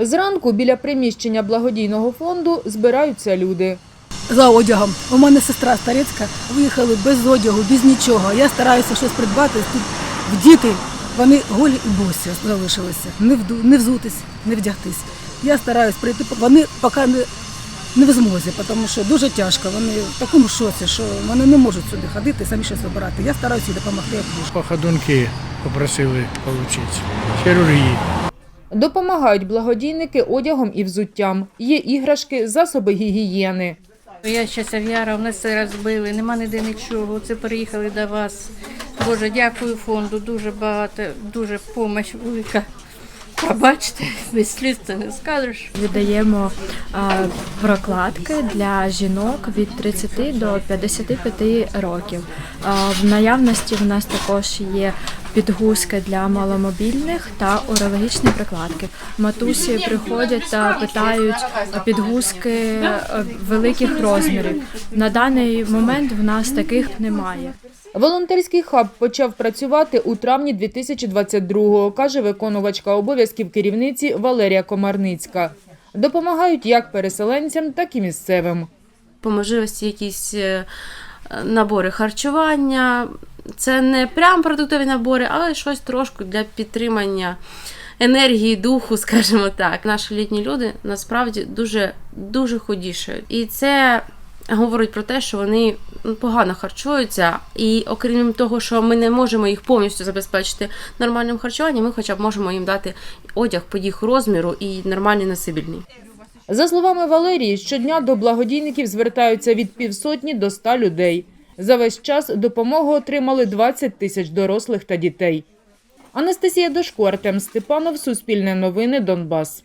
Зранку біля приміщення благодійного фонду збираються люди. за одягом. У мене сестра старецька виїхали без одягу, без нічого. Я стараюся щось придбати. Тут діти, вони голі і босі залишилися. Не, вду, не взутись, не вдягтись. Я стараюсь прийти, вони поки не, не в змозі, тому що дуже тяжко. Вони в такому шоці, що вони не можуть сюди ходити, самі щось вибирати. Я стараюся їй допомогти. Походунки попросили отримати. Хірургії. Допомагають благодійники одягом і взуттям. Є іграшки, засоби гігієни. Я з Яра, в нас все розбили, нема ніде нічого. Це переїхали до вас. Боже, дякую фонду, дуже багато, дуже помощь велика. Пробачте, сліз це не скажеш. Віддаємо а, прокладки для жінок від 30 до 55 років. В наявності в нас також є підгузки для маломобільних та урологічні прокладки. Матусі приходять та питають підгузки великих розмірів. На даний момент в нас таких немає. Волонтерський хаб почав працювати у травні 2022-го, каже виконувачка обов'язків керівниці Валерія Комарницька. Допомагають як переселенцям, так і місцевим. по можливості якісь е, набори харчування. Це не прям продуктові набори, але щось трошки для підтримання енергії, духу, скажімо так. Наші літні люди насправді дуже, дуже худішають. І це говорить про те, що вони погано харчуються. І окрім того, що ми не можемо їх повністю забезпечити нормальним харчуванням, ми хоча б можемо їм дати одяг по їх розміру і нормальний носибільний. За словами Валерії, щодня до благодійників звертаються від півсотні до ста людей. За весь час допомогу отримали 20 тисяч дорослих та дітей. Анастасія Дошко, Артем Степанов, Суспільне новини, Донбас.